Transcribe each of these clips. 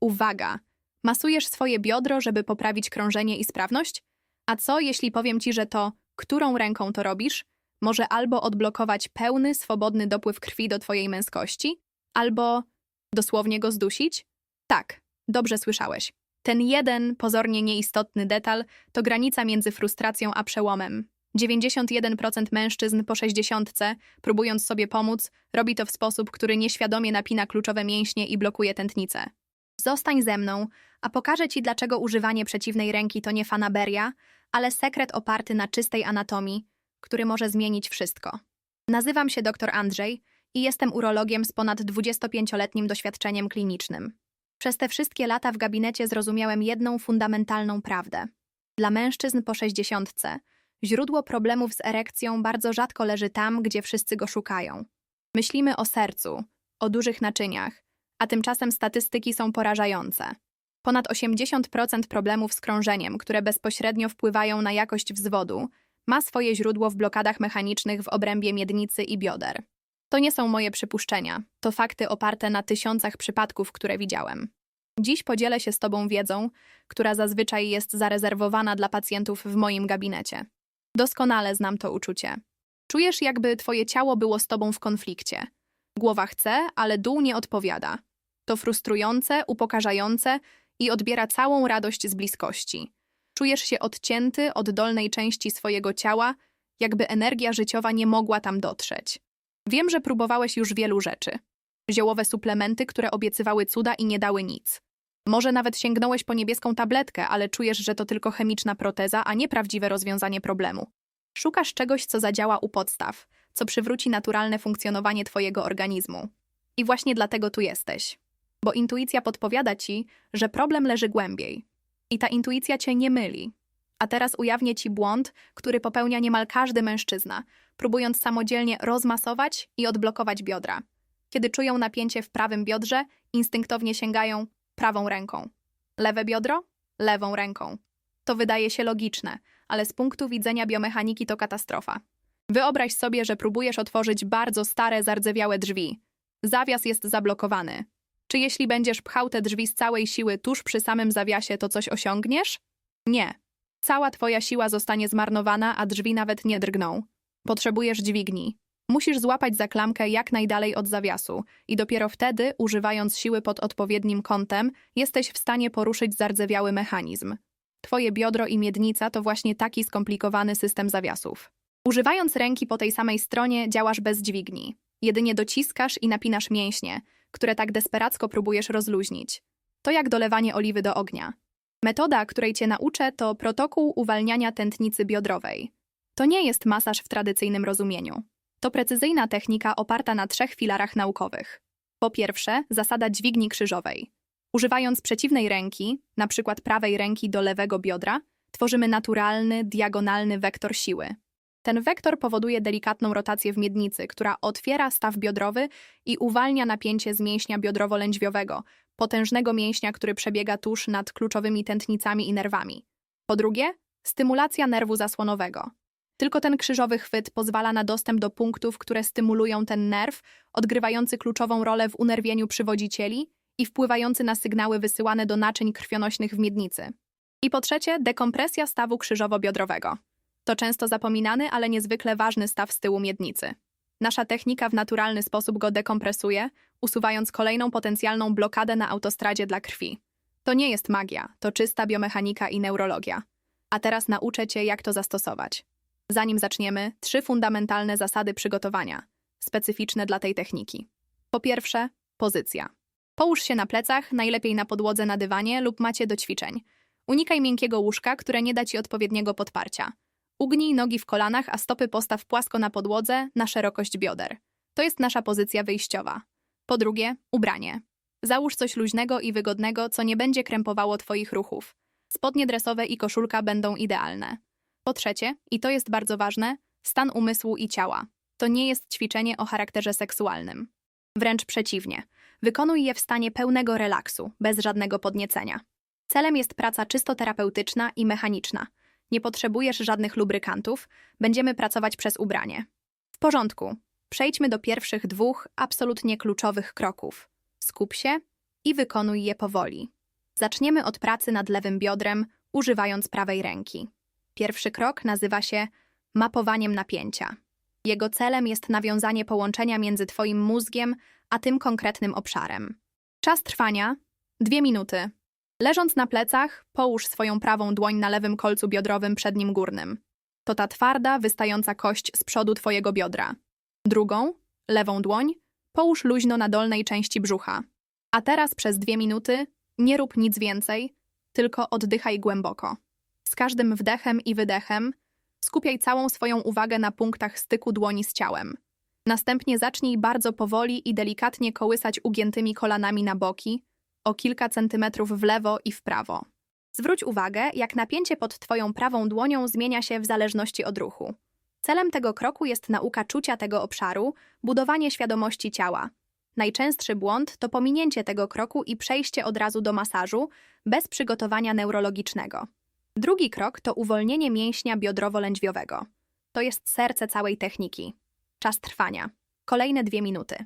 Uwaga! Masujesz swoje biodro, żeby poprawić krążenie i sprawność? A co, jeśli powiem ci, że to, którą ręką to robisz, może albo odblokować pełny, swobodny dopływ krwi do twojej męskości, albo dosłownie go zdusić? Tak, dobrze słyszałeś. Ten jeden, pozornie nieistotny detal to granica między frustracją a przełomem. 91% mężczyzn po 60, próbując sobie pomóc, robi to w sposób, który nieświadomie napina kluczowe mięśnie i blokuje tętnicę. Zostań ze mną, a pokażę ci, dlaczego używanie przeciwnej ręki to nie fanaberia, ale sekret oparty na czystej anatomii, który może zmienić wszystko. Nazywam się dr Andrzej i jestem urologiem z ponad 25-letnim doświadczeniem klinicznym. Przez te wszystkie lata w gabinecie zrozumiałem jedną fundamentalną prawdę. Dla mężczyzn po 60 źródło problemów z erekcją bardzo rzadko leży tam, gdzie wszyscy go szukają. Myślimy o sercu, o dużych naczyniach, a tymczasem statystyki są porażające. Ponad 80% problemów z krążeniem, które bezpośrednio wpływają na jakość wzwodu, ma swoje źródło w blokadach mechanicznych w obrębie miednicy i bioder. To nie są moje przypuszczenia, to fakty oparte na tysiącach przypadków, które widziałem. Dziś podzielę się z Tobą wiedzą, która zazwyczaj jest zarezerwowana dla pacjentów w moim gabinecie. Doskonale znam to uczucie. Czujesz, jakby Twoje ciało było z Tobą w konflikcie. Głowa chce, ale dół nie odpowiada. To frustrujące, upokarzające i odbiera całą radość z bliskości. Czujesz się odcięty od dolnej części swojego ciała, jakby energia życiowa nie mogła tam dotrzeć. Wiem, że próbowałeś już wielu rzeczy. Ziołowe suplementy, które obiecywały cuda i nie dały nic. Może nawet sięgnąłeś po niebieską tabletkę, ale czujesz, że to tylko chemiczna proteza, a nie prawdziwe rozwiązanie problemu. Szukasz czegoś, co zadziała u podstaw, co przywróci naturalne funkcjonowanie Twojego organizmu. I właśnie dlatego tu jesteś. Bo intuicja podpowiada Ci, że problem leży głębiej. I ta intuicja Cię nie myli. A teraz ujawnię Ci błąd, który popełnia niemal każdy mężczyzna, próbując samodzielnie rozmasować i odblokować biodra. Kiedy czują napięcie w prawym biodrze, instynktownie sięgają prawą ręką. Lewe biodro? Lewą ręką. To wydaje się logiczne, ale z punktu widzenia biomechaniki to katastrofa. Wyobraź sobie, że próbujesz otworzyć bardzo stare, zardzewiałe drzwi. Zawias jest zablokowany. Czy jeśli będziesz pchał te drzwi z całej siły tuż przy samym zawiasie, to coś osiągniesz? Nie. Cała twoja siła zostanie zmarnowana, a drzwi nawet nie drgną. Potrzebujesz dźwigni. Musisz złapać za klamkę jak najdalej od zawiasu i dopiero wtedy, używając siły pod odpowiednim kątem, jesteś w stanie poruszyć zardzewiały mechanizm. Twoje biodro i miednica to właśnie taki skomplikowany system zawiasów. Używając ręki po tej samej stronie, działasz bez dźwigni. Jedynie dociskasz i napinasz mięśnie, które tak desperacko próbujesz rozluźnić. To jak dolewanie oliwy do ognia. Metoda, której cię nauczę, to protokół uwalniania tętnicy biodrowej. To nie jest masaż w tradycyjnym rozumieniu. To precyzyjna technika oparta na trzech filarach naukowych. Po pierwsze, zasada dźwigni krzyżowej. Używając przeciwnej ręki, przykład prawej ręki do lewego biodra, tworzymy naturalny, diagonalny wektor siły. Ten wektor powoduje delikatną rotację w miednicy, która otwiera staw biodrowy i uwalnia napięcie z mięśnia biodrowo-lędźwiowego, potężnego mięśnia, który przebiega tuż nad kluczowymi tętnicami i nerwami. Po drugie, stymulacja nerwu zasłonowego. Tylko ten krzyżowy chwyt pozwala na dostęp do punktów, które stymulują ten nerw, odgrywający kluczową rolę w unerwieniu przywodzicieli i wpływający na sygnały wysyłane do naczyń krwionośnych w miednicy. I po trzecie, dekompresja stawu krzyżowo-biodrowego. To często zapominany, ale niezwykle ważny staw z tyłu miednicy. Nasza technika w naturalny sposób go dekompresuje, usuwając kolejną potencjalną blokadę na autostradzie dla krwi. To nie jest magia, to czysta biomechanika i neurologia. A teraz nauczę Cię, jak to zastosować. Zanim zaczniemy, trzy fundamentalne zasady przygotowania, specyficzne dla tej techniki. Po pierwsze, pozycja. Połóż się na plecach, najlepiej na podłodze na dywanie lub macie do ćwiczeń. Unikaj miękkiego łóżka, które nie da Ci odpowiedniego podparcia. Ugnij nogi w kolanach, a stopy postaw płasko na podłodze, na szerokość bioder. To jest nasza pozycja wyjściowa. Po drugie, ubranie. Załóż coś luźnego i wygodnego, co nie będzie krępowało Twoich ruchów. Spodnie dresowe i koszulka będą idealne. Po trzecie, i to jest bardzo ważne, stan umysłu i ciała. To nie jest ćwiczenie o charakterze seksualnym. Wręcz przeciwnie. Wykonuj je w stanie pełnego relaksu, bez żadnego podniecenia. Celem jest praca czysto terapeutyczna i mechaniczna. Nie potrzebujesz żadnych lubrykantów, będziemy pracować przez ubranie. W porządku. Przejdźmy do pierwszych dwóch absolutnie kluczowych kroków. Skup się i wykonuj je powoli. Zaczniemy od pracy nad lewym biodrem, używając prawej ręki. Pierwszy krok nazywa się mapowaniem napięcia. Jego celem jest nawiązanie połączenia między Twoim mózgiem a tym konkretnym obszarem. Czas trwania 2 minuty. Leżąc na plecach, połóż swoją prawą dłoń na lewym kolcu biodrowym przednim górnym. To ta twarda, wystająca kość z przodu Twojego biodra. Drugą, lewą dłoń, połóż luźno na dolnej części brzucha. A teraz przez dwie minuty nie rób nic więcej, tylko oddychaj głęboko. Z każdym wdechem i wydechem skupiaj całą swoją uwagę na punktach styku dłoni z ciałem. Następnie zacznij bardzo powoli i delikatnie kołysać ugiętymi kolanami na boki, o kilka centymetrów w lewo i w prawo. Zwróć uwagę, jak napięcie pod Twoją prawą dłonią zmienia się w zależności od ruchu. Celem tego kroku jest nauka czucia tego obszaru, budowanie świadomości ciała. Najczęstszy błąd to pominięcie tego kroku i przejście od razu do masażu, bez przygotowania neurologicznego. Drugi krok to uwolnienie mięśnia biodrowo-lędźwiowego. To jest serce całej techniki. Czas trwania. Kolejne dwie minuty.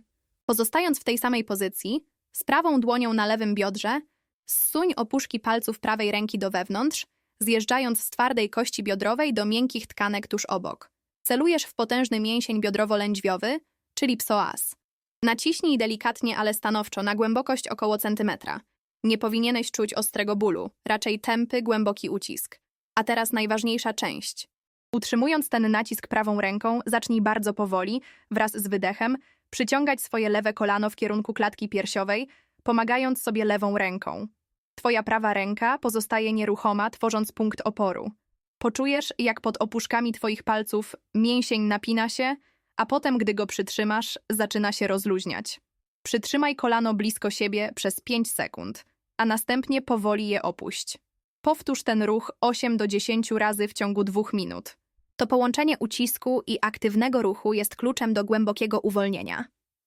Pozostając w tej samej pozycji, z prawą dłonią na lewym biodrze, zsuń opuszki palców prawej ręki do wewnątrz, zjeżdżając z twardej kości biodrowej do miękkich tkanek tuż obok. Celujesz w potężny mięsień biodrowo-lędźwiowy, czyli psoas. Naciśnij delikatnie, ale stanowczo, na głębokość około centymetra. Nie powinieneś czuć ostrego bólu, raczej tępy, głęboki ucisk. A teraz najważniejsza część. Utrzymując ten nacisk prawą ręką, zacznij bardzo powoli, wraz z wydechem, przyciągać swoje lewe kolano w kierunku klatki piersiowej, pomagając sobie lewą ręką. Twoja prawa ręka pozostaje nieruchoma, tworząc punkt oporu. Poczujesz, jak pod opuszkami twoich palców mięsień napina się, a potem, gdy go przytrzymasz, zaczyna się rozluźniać. Przytrzymaj kolano blisko siebie przez 5 sekund, a następnie powoli je opuść. Powtórz ten ruch 8 do 10 razy w ciągu 2 minut. To połączenie ucisku i aktywnego ruchu jest kluczem do głębokiego uwolnienia.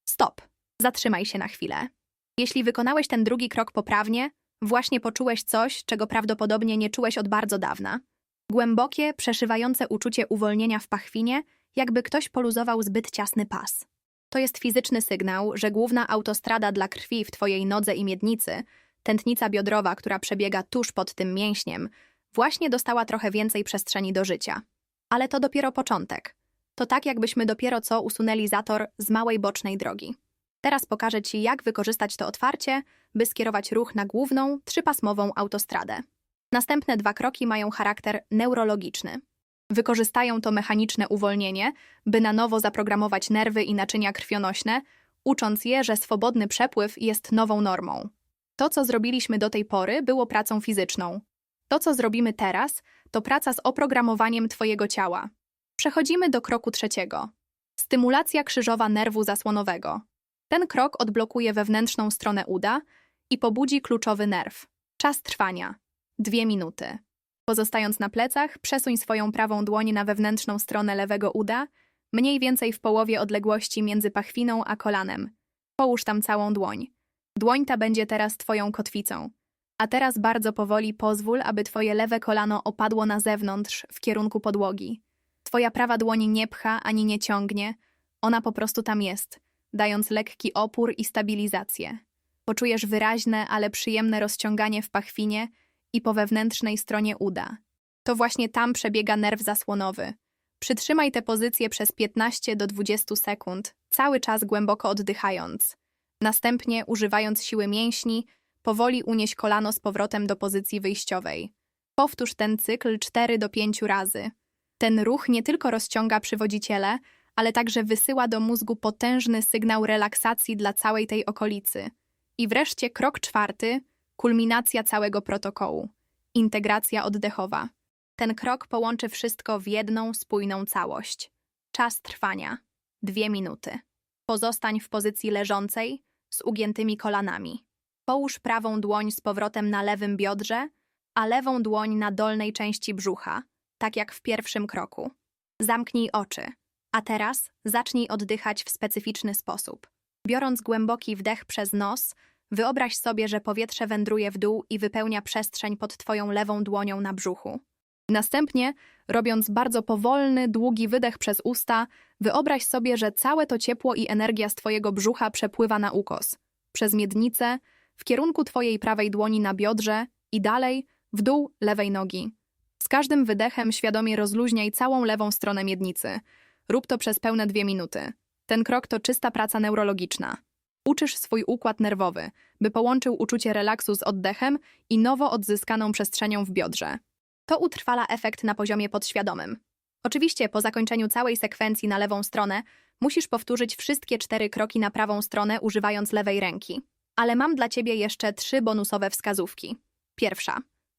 Stop! Zatrzymaj się na chwilę. Jeśli wykonałeś ten drugi krok poprawnie, właśnie poczułeś coś, czego prawdopodobnie nie czułeś od bardzo dawna. Głębokie, przeszywające uczucie uwolnienia w pachwinie, jakby ktoś poluzował zbyt ciasny pas. To jest fizyczny sygnał, że główna autostrada dla krwi w twojej nodze i miednicy, tętnica biodrowa, która przebiega tuż pod tym mięśniem, właśnie dostała trochę więcej przestrzeni do życia. Ale to dopiero początek. To tak, jakbyśmy dopiero co usunęli zator z małej bocznej drogi. Teraz pokażę Ci, jak wykorzystać to otwarcie, by skierować ruch na główną, trzypasmową autostradę. Następne dwa kroki mają charakter neurologiczny. Wykorzystają to mechaniczne uwolnienie, by na nowo zaprogramować nerwy i naczynia krwionośne, ucząc je, że swobodny przepływ jest nową normą. To, co zrobiliśmy do tej pory, było pracą fizyczną. To, co zrobimy teraz, to praca z oprogramowaniem Twojego ciała. Przechodzimy do kroku trzeciego. Stymulacja krzyżowa nerwu zasłonowego. Ten krok odblokuje wewnętrzną stronę uda i pobudzi kluczowy nerw. Czas trwania. Dwie minuty. Pozostając na plecach, przesuń swoją prawą dłoń na wewnętrzną stronę lewego uda, mniej więcej w połowie odległości między pachwiną a kolanem. Połóż tam całą dłoń. Dłoń ta będzie teraz Twoją kotwicą. A teraz bardzo powoli pozwól, aby Twoje lewe kolano opadło na zewnątrz, w kierunku podłogi. Twoja prawa dłoń nie pcha ani nie ciągnie, ona po prostu tam jest, dając lekki opór i stabilizację. Poczujesz wyraźne, ale przyjemne rozciąganie w pachwinie i po wewnętrznej stronie uda. To właśnie tam przebiega nerw zasłonowy. Przytrzymaj tę pozycję przez 15 do 20 sekund, cały czas głęboko oddychając. Następnie, używając siły mięśni, powoli unieś kolano z powrotem do pozycji wyjściowej. Powtórz ten cykl 4 do 5 razy. Ten ruch nie tylko rozciąga przywodziciele, ale także wysyła do mózgu potężny sygnał relaksacji dla całej tej okolicy. I wreszcie krok czwarty kulminacja całego protokołu integracja oddechowa. Ten krok połączy wszystko w jedną spójną całość. Czas trwania dwie minuty. Pozostań w pozycji leżącej z ugiętymi kolanami. Połóż prawą dłoń z powrotem na lewym biodrze, a lewą dłoń na dolnej części brzucha, tak jak w pierwszym kroku. Zamknij oczy, a teraz zacznij oddychać w specyficzny sposób. Biorąc głęboki wdech przez nos, wyobraź sobie, że powietrze wędruje w dół i wypełnia przestrzeń pod Twoją lewą dłonią na brzuchu. Następnie, robiąc bardzo powolny, długi wydech przez usta, wyobraź sobie, że całe to ciepło i energia z Twojego brzucha przepływa na ukos, przez miednicę, w kierunku twojej prawej dłoni na biodrze i dalej w dół lewej nogi. Z każdym wydechem świadomie rozluźniaj całą lewą stronę miednicy. Rób to przez pełne dwie minuty. Ten krok to czysta praca neurologiczna. Uczysz swój układ nerwowy, by połączył uczucie relaksu z oddechem i nowo odzyskaną przestrzenią w biodrze. To utrwala efekt na poziomie podświadomym. Oczywiście po zakończeniu całej sekwencji na lewą stronę musisz powtórzyć wszystkie cztery kroki na prawą stronę używając lewej ręki. Ale mam dla ciebie jeszcze trzy bonusowe wskazówki. Pierwsza.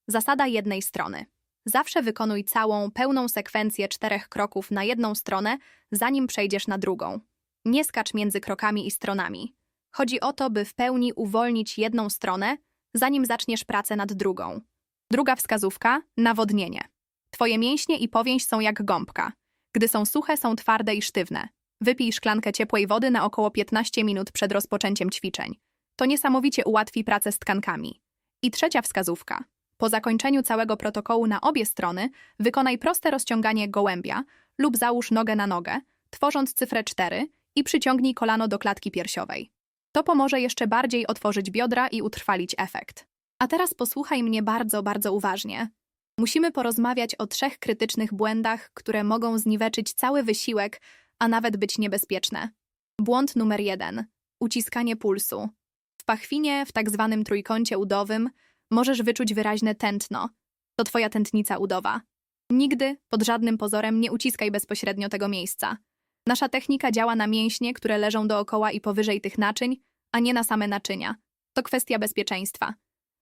Zasada jednej strony. Zawsze wykonuj całą, pełną sekwencję czterech kroków na jedną stronę, zanim przejdziesz na drugą. Nie skacz między krokami i stronami. Chodzi o to, by w pełni uwolnić jedną stronę, zanim zaczniesz pracę nad drugą. Druga wskazówka nawodnienie. Twoje mięśnie i powięź są jak gąbka. Gdy są suche, są twarde i sztywne. Wypij szklankę ciepłej wody na około 15 minut przed rozpoczęciem ćwiczeń. To niesamowicie ułatwi pracę z tkankami. I trzecia wskazówka. Po zakończeniu całego protokołu na obie strony wykonaj proste rozciąganie gołębia lub załóż nogę na nogę, tworząc cyfrę 4 i przyciągnij kolano do klatki piersiowej. To pomoże jeszcze bardziej otworzyć biodra i utrwalić efekt. A teraz posłuchaj mnie bardzo, bardzo uważnie. Musimy porozmawiać o trzech krytycznych błędach, które mogą zniweczyć cały wysiłek, a nawet być niebezpieczne. Błąd numer jeden. Uciskanie pulsu. Pachwinie, w tak zwanym trójkącie udowym, możesz wyczuć wyraźne tętno. To twoja tętnica udowa. Nigdy, pod żadnym pozorem, nie uciskaj bezpośrednio tego miejsca. Nasza technika działa na mięśnie, które leżą dookoła i powyżej tych naczyń, a nie na same naczynia. To kwestia bezpieczeństwa.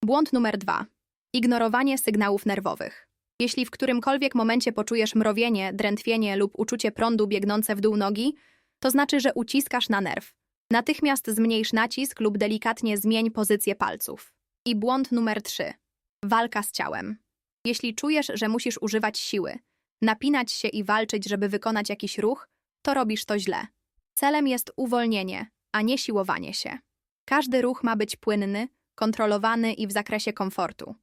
Błąd numer dwa. Ignorowanie sygnałów nerwowych. Jeśli w którymkolwiek momencie poczujesz mrowienie, drętwienie lub uczucie prądu biegnące w dół nogi, to znaczy, że uciskasz na nerw. Natychmiast zmniejsz nacisk lub delikatnie zmień pozycję palców. I błąd numer 3. Walka z ciałem. Jeśli czujesz, że musisz używać siły, napinać się i walczyć, żeby wykonać jakiś ruch, to robisz to źle. Celem jest uwolnienie, a nie siłowanie się. Każdy ruch ma być płynny, kontrolowany i w zakresie komfortu.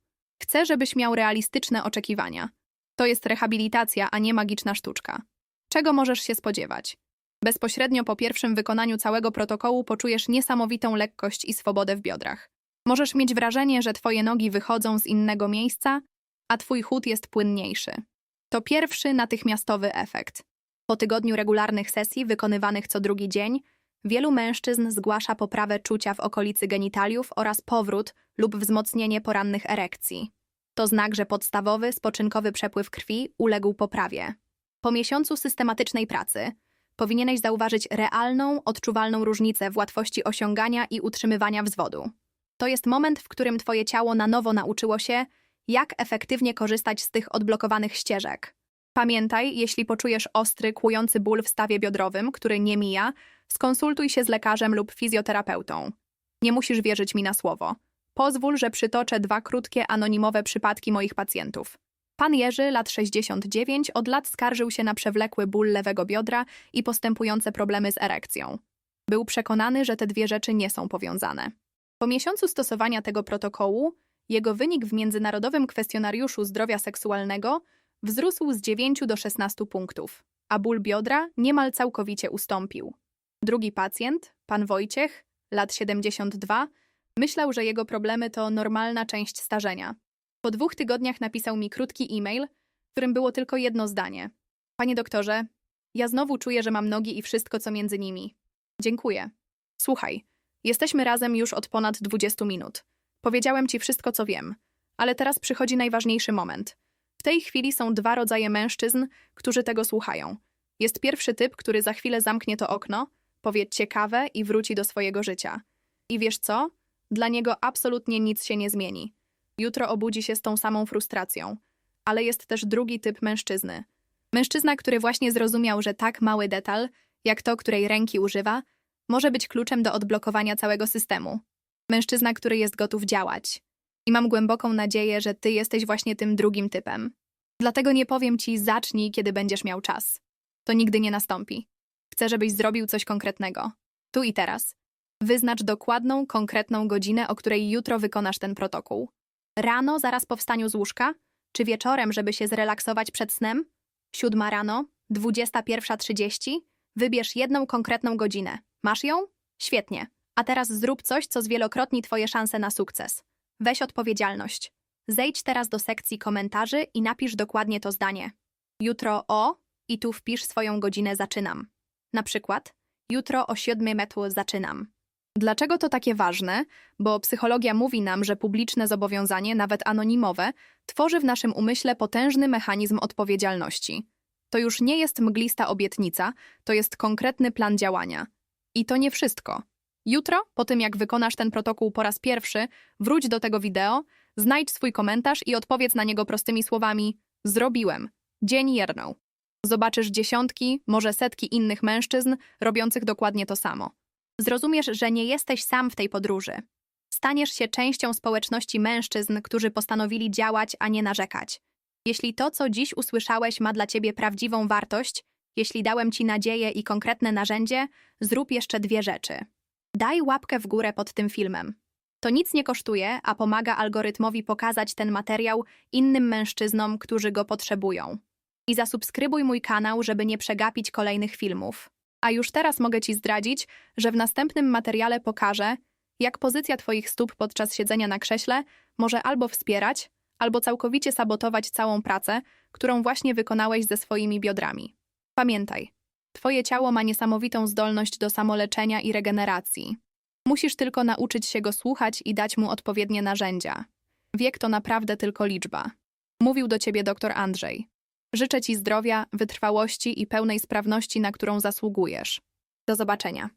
Chcę, żebyś miał realistyczne oczekiwania. To jest rehabilitacja, a nie magiczna sztuczka. Czego możesz się spodziewać? Bezpośrednio po pierwszym wykonaniu całego protokołu poczujesz niesamowitą lekkość i swobodę w biodrach. Możesz mieć wrażenie, że twoje nogi wychodzą z innego miejsca, a twój chód jest płynniejszy. To pierwszy natychmiastowy efekt. Po tygodniu regularnych sesji wykonywanych co drugi dzień, wielu mężczyzn zgłasza poprawę czucia w okolicy genitaliów oraz powrót lub wzmocnienie porannych erekcji. To znak, że podstawowy, spoczynkowy przepływ krwi uległ poprawie. Po miesiącu systematycznej pracy powinieneś zauważyć realną, odczuwalną różnicę w łatwości osiągania i utrzymywania wzwodu. To jest moment, w którym twoje ciało na nowo nauczyło się, jak efektywnie korzystać z tych odblokowanych ścieżek. Pamiętaj, jeśli poczujesz ostry, kłujący ból w stawie biodrowym, który nie mija, skonsultuj się z lekarzem lub fizjoterapeutą. Nie musisz wierzyć mi na słowo. Pozwól, że przytoczę dwa krótkie, anonimowe przypadki moich pacjentów. Pan Jerzy, lat 69, od lat skarżył się na przewlekły ból lewego biodra i postępujące problemy z erekcją. Był przekonany, że te dwie rzeczy nie są powiązane. Po miesiącu stosowania tego protokołu, jego wynik w Międzynarodowym Kwestionariuszu Zdrowia Seksualnego wzrósł z 9 do 16 punktów, a ból biodra niemal całkowicie ustąpił. Drugi pacjent, pan Wojciech, lat 72, myślał, że jego problemy to normalna część starzenia. Po dwóch tygodniach napisał mi krótki e-mail, w którym było tylko jedno zdanie. Panie doktorze, ja znowu czuję, że mam nogi i wszystko, co między nimi. Dziękuję. Słuchaj, jesteśmy razem już od ponad 20 minut. Powiedziałem ci wszystko, co wiem, ale teraz przychodzi najważniejszy moment. W tej chwili są dwa rodzaje mężczyzn, którzy tego słuchają. Jest pierwszy typ, który za chwilę zamknie to okno, powie ciekawe i wróci do swojego życia. I wiesz co? Dla niego absolutnie nic się nie zmieni. Jutro obudzi się z tą samą frustracją. Ale jest też drugi typ mężczyzny. Mężczyzna, który właśnie zrozumiał, że tak mały detal, jak to, której ręki używa, może być kluczem do odblokowania całego systemu. Mężczyzna, który jest gotów działać. I mam głęboką nadzieję, że ty jesteś właśnie tym drugim typem. Dlatego nie powiem ci zacznij, kiedy będziesz miał czas. To nigdy nie nastąpi. Chcę, żebyś zrobił coś konkretnego. Tu i teraz. Wyznacz dokładną, konkretną godzinę, o której jutro wykonasz ten protokół. Rano, zaraz po wstaniu z łóżka? Czy wieczorem, żeby się zrelaksować przed snem? Siódma rano? 21.30? Wybierz jedną konkretną godzinę. Masz ją? Świetnie. A teraz zrób coś, co zwielokrotni Twoje szanse na sukces. Weź odpowiedzialność. Zejdź teraz do sekcji komentarzy i napisz dokładnie to zdanie. Jutro o i tu wpisz swoją godzinę zaczynam. Na przykład jutro o siódmej metru zaczynam. Dlaczego to takie ważne? Bo psychologia mówi nam, że publiczne zobowiązanie, nawet anonimowe, tworzy w naszym umyśle potężny mechanizm odpowiedzialności. To już nie jest mglista obietnica, to jest konkretny plan działania. I to nie wszystko. Jutro, po tym jak wykonasz ten protokół po raz pierwszy, wróć do tego wideo, znajdź swój komentarz i odpowiedz na niego prostymi słowami: Zrobiłem. Dzień jernął. Zobaczysz dziesiątki, może setki innych mężczyzn robiących dokładnie to samo. Zrozumiesz, że nie jesteś sam w tej podróży. Staniesz się częścią społeczności mężczyzn, którzy postanowili działać, a nie narzekać. Jeśli to, co dziś usłyszałeś, ma dla ciebie prawdziwą wartość, jeśli dałem ci nadzieję i konkretne narzędzie, zrób jeszcze dwie rzeczy. Daj łapkę w górę pod tym filmem. To nic nie kosztuje, a pomaga algorytmowi pokazać ten materiał innym mężczyznom, którzy go potrzebują. I zasubskrybuj mój kanał, żeby nie przegapić kolejnych filmów. A już teraz mogę Ci zdradzić, że w następnym materiale pokażę, jak pozycja Twoich stóp podczas siedzenia na krześle może albo wspierać, albo całkowicie sabotować całą pracę, którą właśnie wykonałeś ze swoimi biodrami. Pamiętaj, Twoje ciało ma niesamowitą zdolność do samoleczenia i regeneracji. Musisz tylko nauczyć się go słuchać i dać mu odpowiednie narzędzia. Wiek to naprawdę tylko liczba. Mówił do Ciebie dr Andrzej. Życzę Ci zdrowia, wytrwałości i pełnej sprawności, na którą zasługujesz. Do zobaczenia.